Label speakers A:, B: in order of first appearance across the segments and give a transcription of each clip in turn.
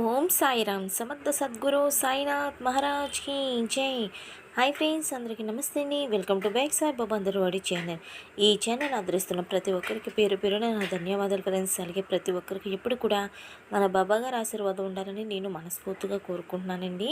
A: ఓం సాయిరామ్ సమర్థ సద్గురు సాయినాథ్ మహారాజ్కి జై. హాయ్ ఫ్రెండ్స్ అందరికీ నమస్తే అండి. Welcome to back Sai Baba అందరవాడి channel. ఈ ఛానల్ ఆదరిస్తున్న ప్రతి ఒక్కరికి పేరు పేరున నా ధన్యవాదాలు ఫ్రెండ్స్. అలాగే ప్రతి ఒక్కరికి ఎప్పుడు కూడా మన బాబా గారి ఆశీర్వాదం ఉండాలని నేను మనస్ఫూర్తిగా కోరుకుంటున్నానండి.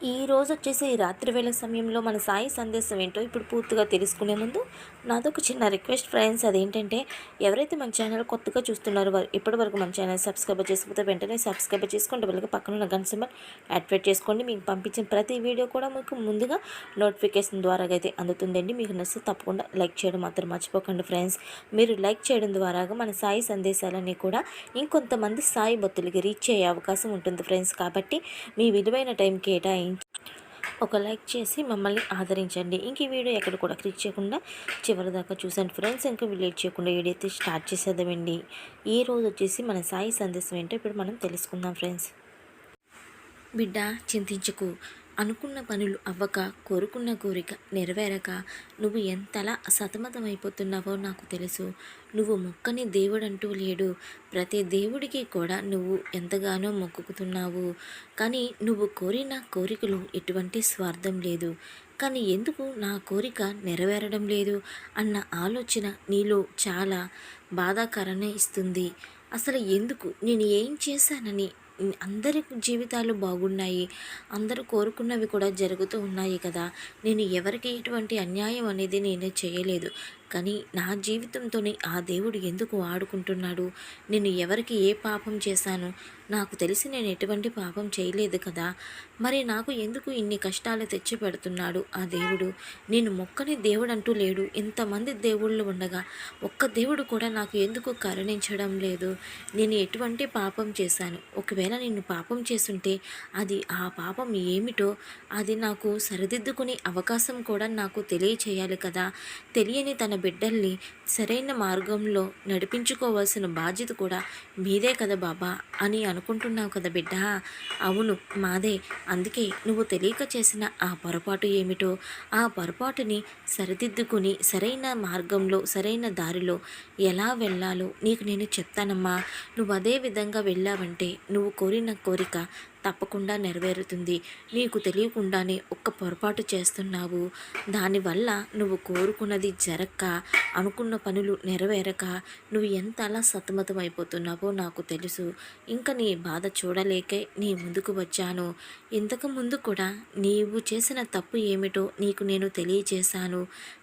A: ఈ రోజు వచ్చేసి రాత్రి వేళ సమయంలో మన సాయి సందేశం ఏంటో ఇప్పుడు పూర్తిగా తెలుసుకునే ముందు నాదొక చిన్న రిక్వెస్ట్ ఫ్రెండ్స్ అదేంటంటే ఎవరైతే మన ఛానల్ కొత్తగా చూస్తున్నారో వారు ఇప్పటివరకు మన ఛానల్ సబ్స్క్రైబ్ చేసుకుంటే వెంటనే సబ్స్క్రైబ్ చేసుకోండి వాళ్ళకి పక్కన ఉన్న గన్ సింబల్ యాక్టివేట్ చేసుకోండి. మీకు పంపించిన ప్రతి వీడియో కూడా మీకు ముందుగా నోటిఫికేషన్ ద్వారా అయితే అందుతుందండి. మీకు నచ్చితే తప్పకుండా లైక్ చేయడం మాత్రం మర్చిపోకండి ఫ్రెండ్స్ మీరు లైక్ చేయడం ద్వారా మన సాయి సందేశాలన్నీ కూడా ఇంకొంతమంది సాయి భక్తులకి రీచ్ అయ్యే అవకాశం ఉంటుంది ఫ్రెండ్స్ కాబట్టి మీ విలువైన టైం కేటాయించి ఒక లైక్ చేసి మమ్మల్ని ఆదరించండి. ఇంక ఈ వీడియో ఎక్కడ కూడా క్లిక్ చేయకుండా చివరి దాకా చూసాను ఫ్రెండ్స్. ఇంకా లేట్ చేయకుండా వీడియో అయితే స్టార్ట్ చేసేద్దామండి. ఈ రోజు వచ్చేసి మన సాయి సందేశం ఏంటో ఇప్పుడు మనం తెలుసుకుందాం ఫ్రెండ్స్. బిడ్డ చింతించకు. అనుకున్న పనులు అవ్వక కోరుకున్న కోరిక నెరవేరక నువ్వు ఎంతలా సతమతమైపోతున్నావో నాకు తెలుసు. నువ్వు మొక్కని దేవుడంటూ లేడు. ప్రతి దేవుడికి కూడా నువ్వు ఎంతగానో మొక్కుకుతున్నావు. కానీ నువ్వు కోరిన కోరికలు ఎటువంటి స్వార్థం లేదు. కానీ ఎందుకు నా కోరిక నెరవేరడం లేదు? అన్న ఆలోచన నీలో చాలా బాధాకరణ ఇస్తుంది. అసలు ఎందుకు? నేను ఏం చేశానని అందరి జీవితాలు బాగున్నాయి. అందరూ కోరుకున్నవి కూడా జరుగుతూ ఉన్నాయి కదా. నేను ఎవరికి ఎటువంటి అన్యాయం అనేది నేను చేయలేదు. కానీ నా జీవితంతోనే ఆ దేవుడు ఎందుకు ఆడుకుంటున్నాడు? నేను ఎవరికి ఏ పాపం చేశాను? నాకు తెలిసి నేను ఎటువంటి పాపం చేయలేదు కదా? మరి నాకు ఎందుకు ఇన్ని కష్టాలు తెచ్చి పెడుతున్నాడు ఆ దేవుడు? నేను మొక్కని దేవుడు అంటూ లేడు. ఇంతమంది దేవుళ్ళు ఉండగా ఒక్క దేవుడు కూడా నాకు ఎందుకు కరుణించడం లేదు? నేను ఎటువంటి పాపం చేశాను? ఒకవేళ నేను పాపం చేసుంటే అది ఆ పాపం ఏమిటో అది నాకు సరిదిద్దుకునే అవకాశం కూడా నాకు తెలియచేయాలి కదా? తెలియని తన బిడ్డల్ని సరైన మార్గంలో నడిపించుకోవాల్సిన బాధ్యత కూడా మీదే కదా బాబా అని అనుకుంటున్నావు కదా బిడ్డ? అవును మాదే. అందుకే నువ్వు తెలియక చేసిన ఆ పొరపాటు ఏమిటో ఆ పొరపాటుని సరిదిద్దుకుని సరైన మార్గంలో సరైన దారిలో ఎలా వెళ్ళాలో నీకు నేను చెప్తానమ్మా. నువ్వు అదే విధంగా వెళ్ళావంటే నువ్వు కోరిన కోరిక తప్పకుండా నెరవేరుతుంది. నీకు తెలియకుండానే ఒక్క పొరపాటు చేస్తున్నావు. దానివల్ల నువ్వు కోరుకున్నది జరక్క అనుకున్న పనులు నెరవేరక నువ్వు ఎంత అలా సతమతం అయిపోతున్నావో నాకు తెలుసు. ఇంకా నీ బాధ చూడలేకే నీ ముందుకు వచ్చాను. ఇంతకు ముందు కూడా నీవు చేసిన తప్పు ఏమిటో నీకు నేను తెలియచేశాను.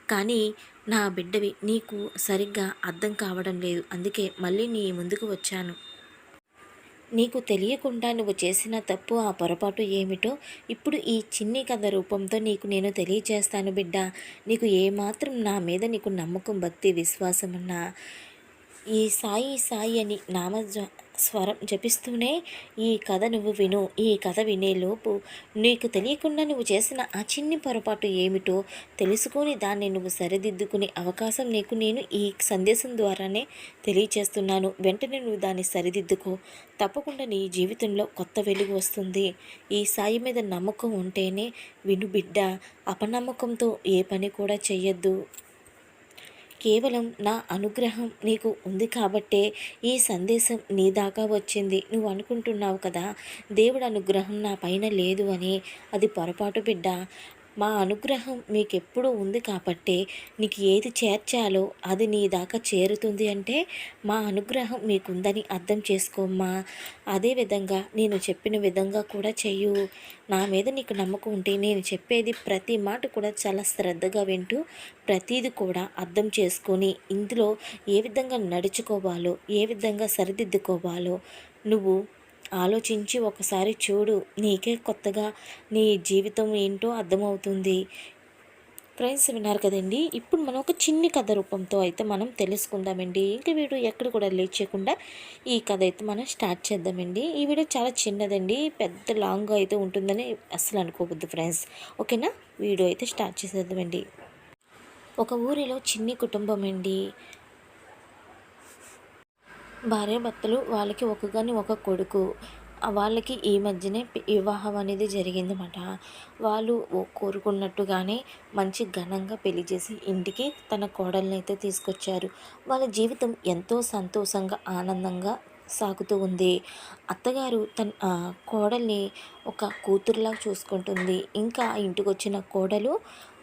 A: కానీ నా బిడ్డవి నీకు సరిగ్గా అర్థం కావడం లేదు. అందుకే మళ్ళీ నీ ముందుకు వచ్చాను. నీకు తెలియకుండా నువ్వు చేసిన తప్పు ఆ పొరపాటు ఏమిటో ఇప్పుడు ఈ చిన్ని కథ రూపంతో నీకు నేను తెలియచేస్తాను బిడ్డ. నీకు ఏమాత్రం నా మీద నీకు నమ్మకం భక్తి విశ్వాసం ఉన్నా ఈ సాయి సాయి అని నామ స్వరం జపిస్తూనే ఈ కథ నువ్వు విను ఈ కథ వినేలోపు నీకు తెలియకుండా నువ్వు చేసిన ఆ చిన్ని పొరపాటు ఏమిటో తెలుసుకొని దాన్ని నువ్వు సరిదిద్దుకునే అవకాశం నీకు నేను ఈ సందేశం ద్వారానే తెలియచేస్తున్నాను. వెంటనే నువ్వు దాన్ని సరిదిద్దుకో. తప్పకుండా నీ జీవితంలో కొత్త వెలుగు వస్తుంది. ఈ సాయి మీద నమ్మకం ఉంటేనే విను బిడ్డ అపనమ్మకంతో ఏ పని కూడా చేయొద్దు కేవలం నా అనుగ్రహం నీకు ఉంది కాబట్టే ఈ సందేశం నీ దాకా వచ్చింది. నువ్వు అనుకుంటున్నావు కదా దేవుడు అనుగ్రహం నా పైన లేదు అని. అది పొరపాటు బిడ్డ. మా అనుగ్రహం మీకెప్పుడు ఉంది కాబట్టే నీకు ఏది చేర్చాలో అది నీ దాకా చేరుతుంది అంటే మా అనుగ్రహం మీకుందని అర్థం చేసుకోమ్మా. అదేవిధంగా నేను చెప్పిన విధంగా కూడా చెయ్యు. నా మీద నీకు నమ్మకం ఉంటే నేను చెప్పేది ప్రతి మాట కూడా చాలా శ్రద్ధగా వింటూ ప్రతీది కూడా అర్థం చేసుకొని ఇందులో ఏ విధంగా నడుచుకోవాలో ఏ విధంగా సరిదిద్దుకోవాలో నువ్వు ఆలోచించి ఒకసారి చూడు నీకే కొత్తగా నీ జీవితం ఏంటో అర్థమవుతుంది. ఫ్రెండ్స్ విన్నారు కదండి? ఇప్పుడు మనం ఒక చిన్ని కథ రూపంతో అయితే మనం తెలుసుకుందామండి. ఇంక వీడియో ఎక్కడ కూడా లేట్ చేయకుండా ఈ కథ అయితే మనం స్టార్ట్ చేద్దామండి. ఈ వీడియో చాలా చిన్నదండి. పెద్ద లాంగ్ అయితే ఉంటుందని అస్సలు అనుకోవద్దు ఫ్రెండ్స్. ఓకేనా? వీడియో అయితే స్టార్ట్ చేసేద్దామండి. ఒక ఊరిలో చిన్ని కుటుంబం అండి. భార్యాభర్తలు వాళ్ళకి ఒక కానీ ఒక కొడుకు వాళ్ళకి ఈ మధ్యనే వివాహం అనేది జరిగిందన్నమాట. వాళ్ళు కోరుకున్నట్టుగానే మంచి ఘనంగా పెళ్ళి చేసి ఇంటికి తన కోడల్ని అయితే తీసుకొచ్చారు. వాళ్ళ జీవితం ఎంతో సంతోషంగా ఆనందంగా సాగుతూ ఉంది. అత్తగారు తన కోడల్ని ఒక కూతురులా చూసుకుంటుంది. ఇంకా ఇంటికి వచ్చిన కోడలు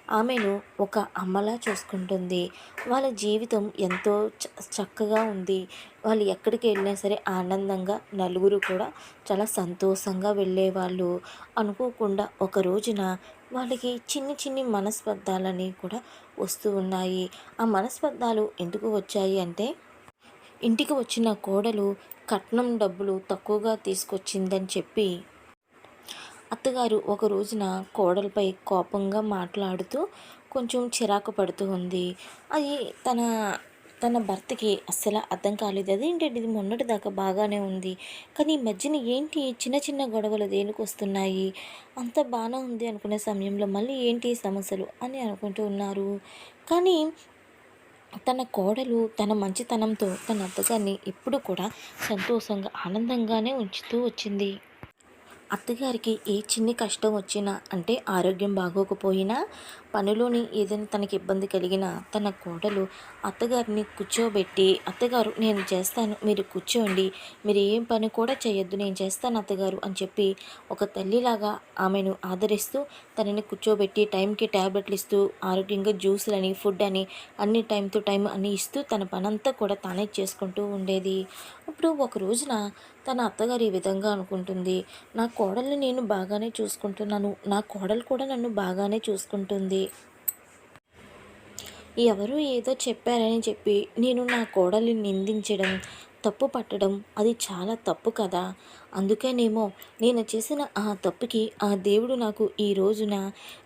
A: ఆమెను ఒక అమ్మలా చూసుకుంటుంది. వాళ్ళ జీవితం ఎంతో చ చక్కగా ఉంది. వాళ్ళు ఎక్కడికి వెళ్ళినా సరే ఆనందంగా నలుగురు కూడా చాలా సంతోషంగా వెళ్ళేవాళ్ళు. అనుకోకుండా ఒక రోజున వాళ్ళకి చిన్ని చిన్ని మనస్పర్ధాలని కూడా వస్తూ ఉన్నాయి. ఆ మనస్పర్ధాలు ఎందుకు వచ్చాయి అంటే ఇంటికి వచ్చిన కోడలు కట్నం డబ్బులు తక్కువగా తీసుకొచ్చిందని చెప్పి అత్తగారు ఒక రోజున కోడలపై కోపంగా మాట్లాడుతూ కొంచెం చిరాకు పడుతూ ఉంది. అది తన తన భర్తకి అస్సలు అర్థం కాలేదు. అదేంటంటే ఇది మొన్నటి దాకా బాగానే ఉంది. కానీ ఈ మధ్యన ఏంటి? చిన్న చిన్న గొడవలు దేనికి వస్తున్నాయి? అంత బాగానే ఉంది అనుకునే సమయంలో మళ్ళీ ఏంటి సమస్యలు అని అనుకుంటూ ఉన్నారు. కానీ తన కోడలు తన మంచితనంతో తన అత్తగారిని ఎప్పుడు కూడా సంతోషంగా ఆనందంగానే ఉంచుతూ వచ్చింది. అత్తగారికి ఏ చిన్ని కష్టం వచ్చినా అంటే ఆరోగ్యం బాగోకపోయినా పనిలోని ఏదైనా తనకి ఇబ్బంది కలిగినా తన కోడలు అత్తగారిని కూర్చోబెట్టి అత్తగారు నేను చేస్తాను మీరు కూర్చోండి మీరు ఏం పని కూడా చేయొద్దు నేను చేస్తాను అత్తగారు అని చెప్పి ఒక తల్లిలాగా ఆమెను ఆదరిస్తూ తనని కూర్చోబెట్టి టైంకి ట్యాబ్లెట్లు ఇస్తూ ఆరోగ్యంగా జ్యూసులని ఫుడ్ అని అన్ని టైం టు టైం అన్ని ఇస్తూ తన పనంతా కూడా తానే చేసుకుంటూ ఉండేది. ఇప్పుడు ఒక రోజున తన అత్తగారు ఈ విధంగా అనుకుంటుంది నా కోడల్ని నేను బాగానే చూసుకుంటున్నాను. నా కోడలు కూడా నన్ను బాగానే చూసుకుంటుంది. ఎవరు ఏదో చెప్పారని చెప్పి నేను నా కోడల్ని నిందించడం తప్పు పట్టడం అది చాలా తప్పు కదా? అందుకేనేమో నేను చేసిన ఆ తప్పుకి ఆ దేవుడు నాకు ఈ రోజున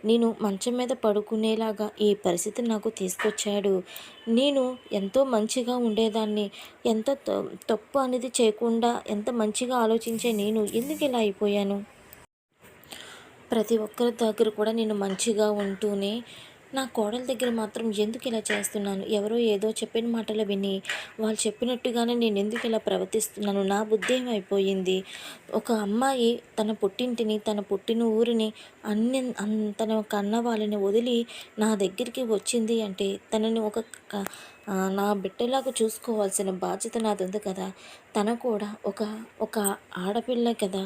A: నేను మంచం మీద పడుకునేలాగా ఈ పరిస్థితి నాకు తీసుకొచ్చాడు. నేను ఎంతో మంచిగా ఉండేదాన్ని. ఎంత త- తప్పు అనేది చేయకుండా ఎంత మంచిగా ఆలోచించే నేను ఎందుకు ఇలా అయిపోయాను? ప్రతి ఒక్కరి దగ్గర కూడా నేను మంచిగా ఉంటూనే నా కోడల దగ్గర మాత్రం ఎందుకు ఇలా చేస్తున్నాను? ఎవరో ఏదో చెప్పిన మాటలు విని వాళ్ళు చెప్పినట్టుగానే నేను ఎందుకు ఇలా ప్రవర్తిస్తున్నాను? నా బుద్ధి ఏమైపోయింది? ఒక అమ్మాయి తన పుట్టింటిని తన పుట్టిన ఊరిని అన్ని అన్- తన కన్న వాళ్ళని వదిలి నా దగ్గరికి వచ్చింది అంటే తనని ఒక నా బిడ్డలాగా చూసుకోవాల్సిన బాధ్యత నాది ఉంది కదా. తన కూడా ఒక ఒక ఆడపిల్ల కదా.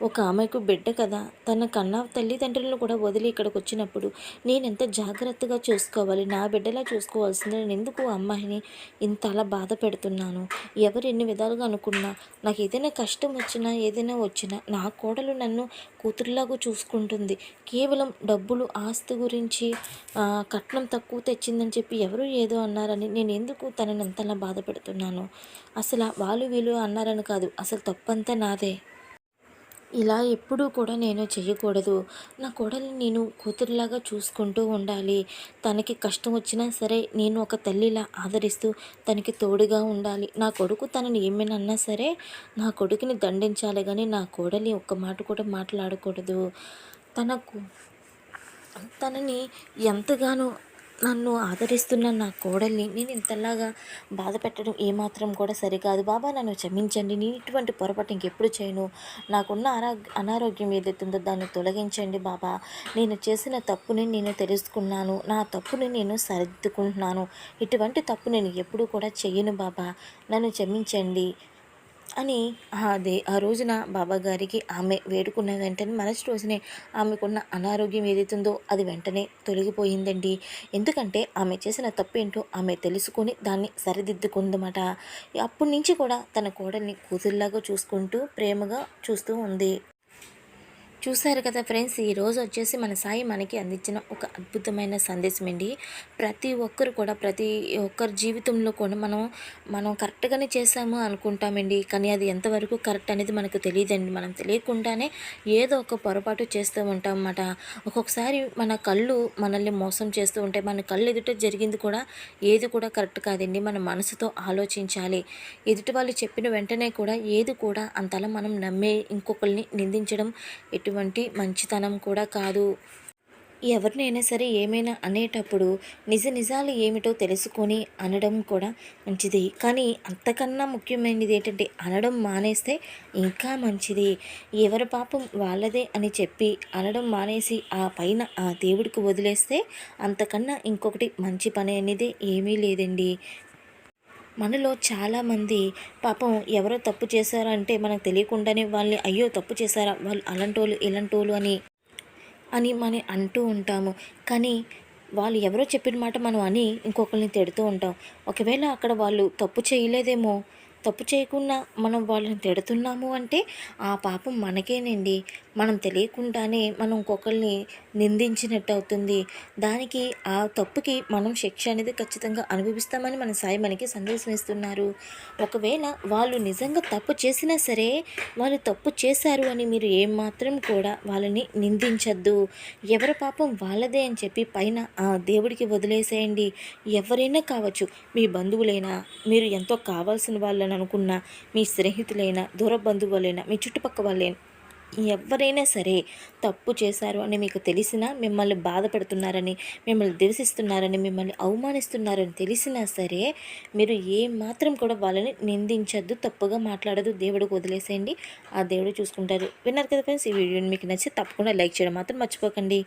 A: ఒక ఆమెకు బిడ్డ కదా. తన కన్న తల్లిదండ్రులను కూడా వదిలి ఇక్కడికి వచ్చినప్పుడు నేను ఎంత జాగ్రత్తగా చూసుకోవాలి? నా బిడ్డలా చూసుకోవాల్సింది. నేను ఎందుకు అమ్మాయిని అమ్మాయిని ఇంతలా బాధ పెడుతున్నాను? ఎవరు ఎన్ని విధాలుగా అనుకున్నా నాకు ఏదైనా కష్టం వచ్చినా ఏదైనా వచ్చినా నా కోడలు నన్ను కూతురులాగా చూసుకుంటుంది. కేవలం డబ్బులు ఆస్తి గురించి కట్నం తక్కువ తెచ్చిందని చెప్పి ఎవరు ఏదో అన్నారని నేను ఎందుకు తనని ఎంతలా బాధ పెడుతున్నాను? అసలు వాళ్ళు వీళ్ళు అన్నారని కాదు. అసలు తప్పంతా నాదే. ఇలా ఎప్పుడూ కూడా నేను చేయకూడదు నా కోడల్ని నేను కూతురులాగా చూసుకుంటూ ఉండాలి. తనకి కష్టం వచ్చినా సరే నేను ఒక తల్లిలా ఆదరిస్తూ తనకి తోడుగా ఉండాలి. నా కొడుకు తనని ఏమైనా సరే నా కొడుకుని దండించాలి కానీ నా కోడలి ఒక్క మాట కూడా మాట్లాడకూడదు. తనకు తనని ఎంతగానో నన్ను ఆదరిస్తున్న నా కోడల్ని నేను ఇంతలాగా బాధ పెట్టడం ఏమాత్రం కూడా సరికాదు. బాబా నన్ను క్షమించండి. నేను ఇటువంటి పొరపాటు ఇంకెప్పుడు చేయను. నాకున్న అనారోగ్య అనారోగ్యం ఏదైతుందో దాన్ని తొలగించండి బాబా. నేను చేసిన తప్పుని నేను తెలుసుకున్నాను. నా తప్పుని నేను సరిదిద్దుకుంటున్నాను. ఇటువంటి తప్పు నేను ఎప్పుడూ కూడా చేయను బాబా. నన్ను క్షమించండి. అని అదే ఆ రోజున బాబా గారికి ఆమె వేడుకున్న వెంటనే మరుసటి రోజునే ఆమెకున్న అనారోగ్యం ఏదైతుందో అది వెంటనే తొలగిపోయిందండి. ఎందుకంటే ఆమె చేసిన తప్పేంటో ఆమె తెలుసుకొని దాన్ని సరిదిద్దుకుందన్నమాట. అప్పటి నుంచి కూడా తన కోడల్ని కూతురులాగా చూసుకుంటూ ప్రేమగా చూస్తూ ఉంది. చూశారు కదా ఫ్రెండ్స్ ఈరోజు వచ్చేసి మన సాయి మనకి అందించిన ఒక అద్భుతమైన సందేశం అండి. ప్రతి ఒక్కరు కూడా ప్రతి ఒక్కరి జీవితంలో కూడా మనం మనం కరెక్ట్గానే చేసాము అనుకుంటామండి. కానీ అది ఎంతవరకు కరెక్ట్ అనేది మనకు తెలియదండి. మనం తెలియకుండానే ఏదో ఒక పొరపాటు చేస్తూ ఉంటాం అన్నమాట. ఒక్కొక్కసారి మన కళ్ళు మనల్ని మోసం చేస్తూ ఉంటాయి. మన కళ్ళు ఎదుట జరిగింది కూడా ఏది కూడా కరెక్ట్ కాదండి. మన మనసుతో ఆలోచించాలి. ఎదుటి వాళ్ళు చెప్పిన వెంటనే కూడా ఏది కూడా అంతలా మనం నమ్మే ఇంకొకరిని నిందించడం ఎటు ఎటువంటి మంచితనం కూడా కాదు. ఎవరినైనా సరే ఏమైనా అనేటప్పుడు నిజ నిజాలు ఏమిటో తెలుసుకొని అనడం కూడా మంచిది. కానీ అంతకన్నా ముఖ్యమైనది ఏంటంటే అనడం మానేస్తే ఇంకా మంచిది. ఎవరి పాపం వాళ్ళదే అని చెప్పి అనడం మానేసి ఆ పైన ఆ దేవుడికి వదిలేస్తే అంతకన్నా ఇంకొకటి మంచి పని అనేది ఏమీ లేదండి. మనలో చాలామంది పాపం ఎవరో తప్పు చేశారంటే మనకు తెలియకుండానే వాళ్ళని అయ్యో తప్పు చేశారా? వాళ్ళు అలాంటోళ్ళు ఇలాంటోళ్ళు అని అని మనం అంటూ ఉంటాము. కానీ వాళ్ళు ఎవరో చెప్పిన మాట మనం అని ఇంకొకరిని తిడుతూ ఉంటాం. ఒకవేళ అక్కడ వాళ్ళు తప్పు చేయలేదేమో తప్పు చేయకుండా మనం వాళ్ళని తిడుతున్నాము అంటే ఆ పాపం మనకేనండి. మనం తెలియకుండానే మనం ఇంకొకరిని నిందించినట్టు అవుతుంది దానికి ఆ తప్పుకి మనం శిక్ష అనేది ఖచ్చితంగా అనుభవిస్తామని మన సాయి మనకి సందేశం ఇస్తున్నారు. ఒకవేళ వాళ్ళు నిజంగా తప్పు చేసినా సరే వాళ్ళు తప్పు చేశారు అని మీరు ఏమాత్రం కూడా వాళ్ళని నిందించద్దు. ఎవరి పాపం వాళ్ళదే అని చెప్పి పైన ఆ దేవుడికి వదిలేసేయండి. ఎవరైనా కావచ్చు మీ బంధువులైనా మీరు ఎంతో కావాల్సిన వాళ్ళని అనుకున్నా మీ స్నేహితులైనా దూర బంధువులైనా మీ చుట్టుపక్క వాళ్ళైనా ఎవరైనా సరే తప్పు చేశారు అని మీకు తెలిసినా మిమ్మల్ని బాధ పెడుతున్నారని మిమ్మల్ని దివసిస్తున్నారని మిమ్మల్ని అవమానిస్తున్నారని తెలిసినా సరే మీరు ఏ మాత్రం కూడా వాళ్ళని నిందించద్దు తప్పుగా మాట్లాడదు దేవుడికి వదిలేసేయండి. ఆ దేవుడు చూసుకుంటారు విన్నారు కదా ఫ్రెండ్స్ ఈ వీడియోని మీకు నచ్చి తప్పకుండా లైక్ చేయడం మాత్రం మర్చిపోకండి.